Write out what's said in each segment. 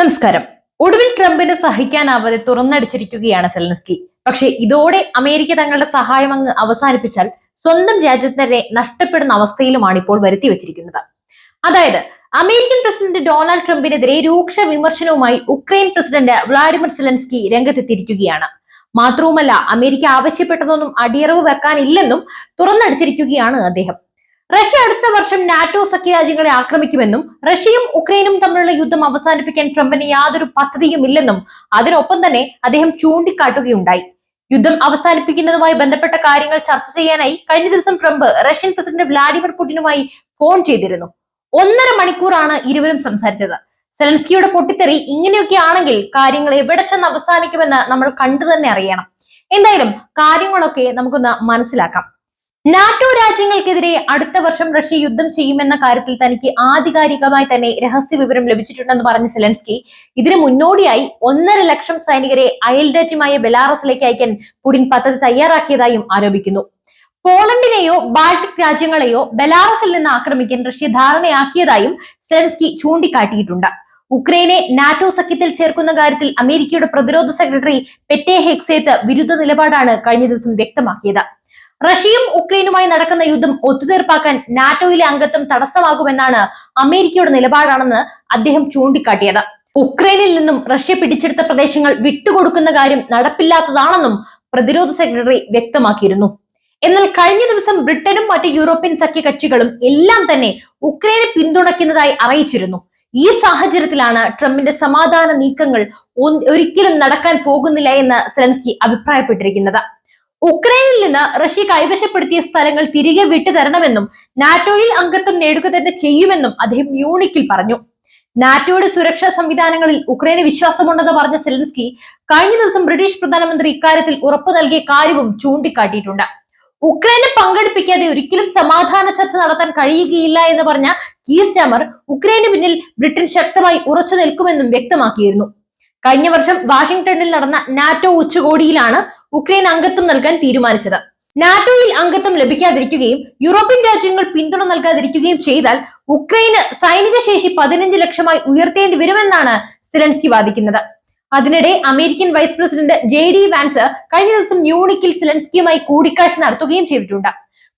നമസ്കാരം. ഒടുവിൽ ട്രംപിന് സഹിക്കാനാവാതെ തുറന്നടിച്ചിരിക്കുകയാണ് സെലൻസ്കി. പക്ഷെ ഇതോടെ അമേരിക്ക തങ്ങളുടെ സഹായം അങ്ങ് അവസാനിപ്പിച്ചാൽ സ്വന്തം രാജ്യത്തിനെ നഷ്ടപ്പെടുന്ന അവസ്ഥയിലുമാണ് ഇപ്പോൾ വരുത്തി വെച്ചിരിക്കുന്നത്. അതായത് അമേരിക്കൻ പ്രസിഡന്റ് ഡൊണാൾഡ് ട്രംപിനെതിരെ രൂക്ഷ വിമർശനവുമായി ഉക്രൈൻ പ്രസിഡന്റ് വ്ളാഡിമിർ സെലൻസ്കി രംഗത്തെത്തിയിരിക്കുകയാണ്. മാത്രവുമല്ല അമേരിക്ക ആവശ്യപ്പെട്ടതൊന്നും അടിയറവ് വെക്കാനില്ലെന്നും തുറന്നടിച്ചിരിക്കുകയാണ് അദ്ദേഹം. റഷ്യ അടുത്ത വർഷം നാറ്റോ സഖ്യരാജ്യങ്ങളെ ആക്രമിക്കുമെന്നും റഷ്യയും ഉക്രൈനും തമ്മിലുള്ള യുദ്ധം അവസാനിപ്പിക്കാൻ ട്രംപിന് യാതൊരു പദ്ധതിയും ഇല്ലെന്നും അതിനൊപ്പം തന്നെ അദ്ദേഹം ചൂണ്ടിക്കാട്ടുകയുണ്ടായി. യുദ്ധം അവസാനിപ്പിക്കുന്നതുമായി ബന്ധപ്പെട്ട കാര്യങ്ങൾ ചർച്ച ചെയ്യാനായി കഴിഞ്ഞ ദിവസം ട്രംപ് റഷ്യൻ പ്രസിഡന്റ് വ്ളാഡിമിർ പുടിനുമായി ഫോൺ ചെയ്തിരുന്നു. ഒന്നര മണിക്കൂറാണ് ഇരുവരും സംസാരിച്ചത്. സെലൻസ്കിയുടെ പൊട്ടിത്തെറി ഇങ്ങനെയൊക്കെ ആണെങ്കിൽ കാര്യങ്ങൾ എവിടെ ചെന്ന് അവസാനിക്കുമെന്ന് നമ്മൾ കണ്ടു തന്നെ അറിയണം. എന്തായാലും കാര്യങ്ങളൊക്കെ നമുക്കൊന്ന് മനസ്സിലാക്കാം. നാറ്റോ രാജ്യങ്ങൾക്കെതിരെ അടുത്ത വർഷം റഷ്യ യുദ്ധം ചെയ്യുമെന്ന കാര്യത്തിൽ തനിക്ക് ആധികാരികമായി തന്നെ രഹസ്യ വിവരം ലഭിച്ചിട്ടുണ്ടെന്ന് പറഞ്ഞ സെലൻസ്കി ഇതിനു മുന്നോടിയായി ഒന്നര ലക്ഷം സൈനികരെ അയൽ രാജ്യമായ ബെലാറസിലേക്ക് അയക്കാൻ പുടിൻ പദ്ധതി തയ്യാറാക്കിയതായും ആരോപിക്കുന്നു. പോളണ്ടിനെയോ ബാൾട്ടിക് രാജ്യങ്ങളെയോ ബെലാറസിൽ നിന്ന് ആക്രമിക്കാൻ റഷ്യ ധാരണയാക്കിയതായും സെലൻസ്കി ചൂണ്ടിക്കാട്ടിയിട്ടുണ്ട്. ഉക്രൈനെ നാറ്റോ സഖ്യത്തിൽ ചേർക്കുന്ന കാര്യത്തിൽ അമേരിക്കയുടെ പ്രതിരോധ സെക്രട്ടറി പെറ്റേ ഹെക്സേത്ത് വിരുദ്ധ നിലപാടാണ് കഴിഞ്ഞ ദിവസം വ്യക്തമാക്കിയത്. റഷ്യയും ഉക്രൈനുമായി നടക്കുന്ന യുദ്ധം ഒത്തുതീർപ്പാക്കാൻ നാറ്റോയിലെ അംഗത്വം തടസ്സമാകുമെന്നാണ് അമേരിക്കയുടെ നിലപാടാണെന്ന് അദ്ദേഹം ചൂണ്ടിക്കാട്ടിയത്. ഉക്രൈനിൽ നിന്നും റഷ്യ പിടിച്ചെടുത്ത പ്രദേശങ്ങൾ വിട്ടുകൊടുക്കുന്ന കാര്യം നടപ്പില്ലാത്തതാണെന്നും പ്രതിരോധ സെക്രട്ടറി വ്യക്തമാക്കിയിരുന്നു. എന്നാൽ കഴിഞ്ഞ ദിവസം ബ്രിട്ടനും മറ്റ് യൂറോപ്യൻ സഖ്യ കക്ഷികളും എല്ലാം തന്നെ ഉക്രൈനെ പിന്തുണയ്ക്കുന്നതായി അറിയിച്ചിരുന്നു. ഈ സാഹചര്യത്തിലാണ് ട്രംപിന്റെ സമാധാന നീക്കങ്ങൾ ഒരിക്കലും നടക്കാൻ പോകുന്നില്ല എന്ന് സെലൻസ്കി അഭിപ്രായപ്പെട്ടിരിക്കുന്നത്. ഉക്രൈനിൽ നിന്ന് റഷ്യ കൈവശപ്പെടുത്തിയ സ്ഥലങ്ങൾ തിരികെ വിട്ടു തരണമെന്നും നാറ്റോയിൽ അംഗത്വം നേടുക തന്നെ ചെയ്യുമെന്നും അദ്ദേഹം മ്യൂണിക്കിൽ പറഞ്ഞു. നാറ്റോയുടെ സുരക്ഷാ സംവിധാനങ്ങളിൽ ഉക്രൈന് വിശ്വാസമുണ്ടെന്ന് പറഞ്ഞ സെലൻസ്കി കഴിഞ്ഞ ദിവസം ബ്രിട്ടീഷ് പ്രധാനമന്ത്രി ഇക്കാര്യത്തിൽ ഉറപ്പു നൽകിയ കാര്യവും ചൂണ്ടിക്കാട്ടിയിട്ടുണ്ട്. ഉക്രൈനെ പങ്കെടുപ്പിക്കാതെ ഒരിക്കലും സമാധാന ചർച്ച നടത്താൻ കഴിയുകയില്ല എന്ന് പറഞ്ഞ കീസ്റ്റാമർ ഉക്രൈന് പിന്നിൽ ബ്രിട്ടൻ ശക്തമായി ഉറച്ചു നിൽക്കുമെന്നും വ്യക്തമാക്കിയിരുന്നു. കഴിഞ്ഞ വർഷം വാഷിംഗ്ടണിൽ നടന്ന നാറ്റോ ഉച്ചകോടിയിലാണ് ഉക്രൈൻ അംഗത്വം നൽകാൻ തീരുമാനിച്ചത്. നാറ്റോയിൽ അംഗത്വം ലഭിക്കാതിരിക്കുകയും യൂറോപ്യൻ രാജ്യങ്ങൾ പിന്തുണ നൽകാതിരിക്കുകയും ചെയ്താൽ ഉക്രൈന് സൈനിക ശേഷി പതിനഞ്ച് ലക്ഷമായി ഉയർത്തേണ്ടി വരുമെന്നാണ് സിലൻസ്കി വാദിക്കുന്നത്. അതിനിടെ American vice president J D Vance കഴിഞ്ഞ ദിവസം മ്യൂണിക്കിൽ സിലൻസ്കിയുമായി കൂടിക്കാഴ്ച നടത്തുകയും ചെയ്തിട്ടുണ്ട്.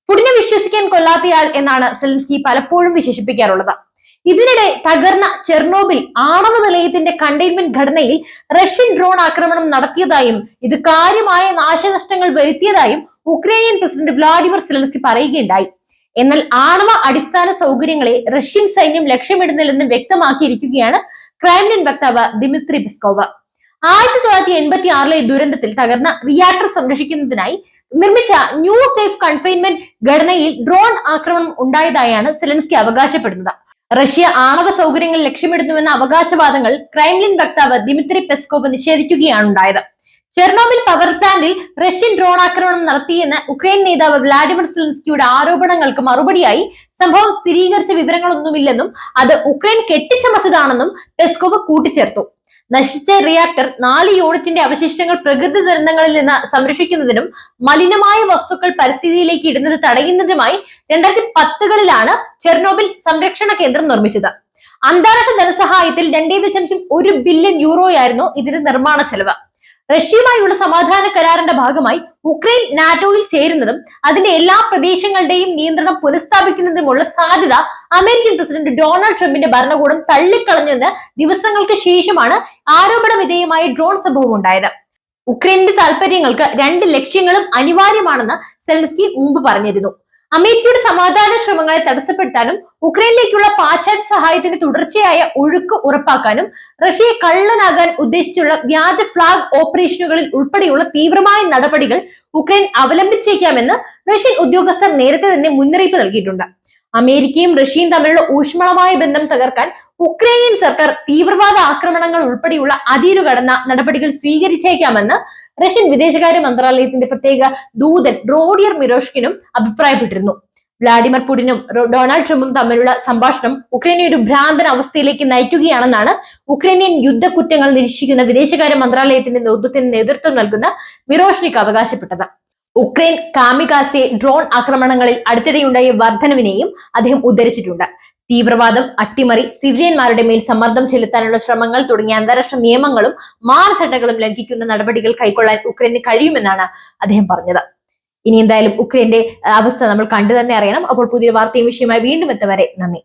പുടിനെ വിശ്വസിക്കാൻ കൊള്ളാത്തയാൾ എന്നാണ് സിലൻസ്കി പലപ്പോഴും വിശേഷിപ്പിക്കാറുള്ളത്. ഇതിനിടെ തകർന്ന ചെർണോബിൽ ആണവ നിലയത്തിന്റെ കണ്ടെയ്ൻമെന്റ് ഘടനയിൽ റഷ്യൻ ഡ്രോൺ ആക്രമണം നടത്തിയതായും ഇത് കാര്യമായ നാശനഷ്ടങ്ങൾ വരുത്തിയതായും ഉക്രൈനിയൻ പ്രസിഡന്റ് വ്ളാഡിമിർ സെലൻസ്കി പറയുകയുണ്ടായി. എന്നാൽ ആണവ അടിസ്ഥാന സൗകര്യങ്ങളെ റഷ്യൻ സൈന്യം ലക്ഷ്യമിടുന്നില്ലെന്ന് വ്യക്തമാക്കിയിരിക്കുകയാണ് ക്രൈംലിൻ വക്താവ് ദിമിത്രി പിസ്കോവ് ആയിരത്തി തൊള്ളായിരത്തി എൺപത്തി ആറിലെ ദുരന്തത്തിൽ തകർന്ന റിയാക്ടർ സംരക്ഷിക്കുന്നതിനായി നിർമ്മിച്ച ന്യൂ സേഫ് കൺഫൈൻമെന്റ് ഘടനയിൽ ഡ്രോൺ ആക്രമണം ഉണ്ടായതായാണ് സെലൻസ്കി അവകാശപ്പെടുന്നത്. റഷ്യ ആണവ സൗകര്യങ്ങൾ ലക്ഷ്യമിടുന്നുവെന്ന അവകാശവാദങ്ങൾ ക്രൈംലിൻ വക്താവ് ദിമിത്രി പെസ്കോവ് നിഷേധിക്കുകയാണ് ഉണ്ടായത് ചെർണോബിൽ പവർ പ്ലാന്റിൽ റഷ്യൻ ഡ്രോൺ ആക്രമണം നടത്തിയെന്ന് ഉക്രൈൻ നേതാവ് വ്ളാഡിമിർ സെലൻസ്കിയുടെ ആരോപണങ്ങൾക്ക് മറുപടിയായി സംഭവം സ്ഥിരീകരിച്ച വിവരങ്ങളൊന്നുമില്ലെന്നും അത് ഉക്രൈൻ കെട്ടിച്ചമച്ചതാണെന്നും പെസ്കോവ് കൂട്ടിച്ചേർത്തു. നശിച്ച റിയാക്ടർ നാല് യൂണിറ്റിന്റെ അവശിഷ്ടങ്ങൾ പ്രകൃതി ദുരന്തങ്ങളിൽ നിന്ന് സംരക്ഷിക്കുന്നതിനും മലിനമായ വസ്തുക്കൾ പരിസ്ഥിതിയിലേക്ക് ഇടുന്നത് തടയുന്നതിനുമായി രണ്ടായിരത്തി പത്തുകളിലാണ് ചെർണോബിൽ സംരക്ഷണ കേന്ദ്രം നിർമ്മിച്ചത്. അന്താരാഷ്ട്ര ധനസഹായത്തിൽ രണ്ടേ ദശാംശം ഒരു ബില്യൺ യൂറോയായിരുന്നു ഇതിന്റെ നിർമ്മാണ ചെലവ്. റഷ്യയുമായുള്ള സമാധാന കരാറിന്റെ ഭാഗമായി ഉക്രൈൻ നാറ്റോയിൽ ചേരുന്നതും അതിന്റെ എല്ലാ പ്രദേശങ്ങളുടെയും നിയന്ത്രണം പുനഃസ്ഥാപിക്കുന്നതിനുമുള്ള സാധ്യത അമേരിക്കൻ പ്രസിഡന്റ് ഡൊണാൾഡ് ട്രംപിന്റെ ഭരണകൂടം തള്ളിക്കളഞ്ഞെന്ന് ദിവസങ്ങൾക്ക് ശേഷമാണ് ആരോപണ വിധേയമായ ഡ്രോൺ സംഭവം ഉണ്ടായത്. ഉക്രൈനിന്റെ താല്പര്യങ്ങൾക്ക് രണ്ട് ലക്ഷ്യങ്ങളും അനിവാര്യമാണെന്ന് സെൽസ്കി മുമ്പ് പറഞ്ഞിരുന്നു. അമേരിക്കയുടെ സമാധാന ശ്രമങ്ങളെ തടസ്സപ്പെടുത്താനും ഉക്രൈനിലേക്കുള്ള പാശ്ചാത്യ സഹായത്തിന്റെ തുടർച്ചയായ ഒഴുക്ക് ഉറപ്പാക്കാനും റഷ്യയെ കള്ളനാകാൻ ഉദ്ദേശിച്ചുള്ള വ്യാജ ഫ്ലാഗ് ഓപ്പറേഷനുകളിൽ ഉൾപ്പെടെയുള്ള തീവ്രമായ നടപടികൾ ഉക്രൈൻ അവലംബിച്ചേക്കാമെന്ന് റഷ്യൻ ഉദ്യോഗസ്ഥർ നേരത്തെ തന്നെ മുന്നറിയിപ്പ് നൽകിയിട്ടുണ്ട്. അമേരിക്കയും റഷ്യയും തമ്മിലുള്ള ഊഷ്മളമായ ബന്ധം തകർക്കാൻ ഉക്രൈനിയൻ സർക്കാർ തീവ്രവാദ ആക്രമണങ്ങൾ ഉൾപ്പെടെയുള്ള അതിരുകടന്ന നടപടികൾ സ്വീകരിച്ചേക്കാമെന്ന് റഷ്യൻ വിദേശകാര്യ മന്ത്രാലയത്തിന്റെ പ്രത്യേക ദൂതൻ റോഡിയർ മിറോഷ്കിനും അഭിപ്രായപ്പെട്ടിരുന്നു. വ്ളാഡിമിർ പുടിനും ഡൊണാൾഡ് ട്രംപും തമ്മിലുള്ള സംഭാഷണം ഉക്രൈനെ ഒരു ഭ്രാന്തൻ അവസ്ഥയിലേക്ക് നയിക്കുകയാണെന്നാണ് ഉക്രൈനിയൻ യുദ്ധ കുറ്റങ്ങൾ നിരീക്ഷിക്കുന്ന വിദേശകാര്യ മന്ത്രാലയത്തിന്റെ നേതൃത്വത്തിന് നേതൃത്വം നൽകുന്ന മിറോഷ്നിക്ക് അവകാശപ്പെട്ടത്. ഉക്രൈൻ കാമികാസെ ഡ്രോൺ ആക്രമണങ്ങളിൽ അടുത്തിടെയുണ്ടായ വർധനവിനെയും അദ്ദേഹം ഉദ്ധരിച്ചിട്ടുണ്ട്. തീവ്രവാദം അട്ടിമറി സിവിലിയന്മാരുടെ മേൽ സമ്മർദ്ദം ചെലുത്താനുള്ള ശ്രമങ്ങൾ തുടങ്ങിയ അന്താരാഷ്ട്ര നിയമങ്ങളും മാനദണ്ഡങ്ങളും ലംഘിക്കുന്ന നടപടികൾ കൈക്കൊള്ളാൻ ഉക്രൈന് കഴിയുമെന്നാണ് അദ്ദേഹം പറഞ്ഞത്. ഇനി എന്തായാലും ഉക്രൈന്റെ അവസ്ഥ നമ്മൾ കണ്ടു തന്നെ അറിയണം. അപ്പോൾ പുതിയ വാർത്തയും വിഷയമായി വീണ്ടും എത്തവരെ നന്ദി.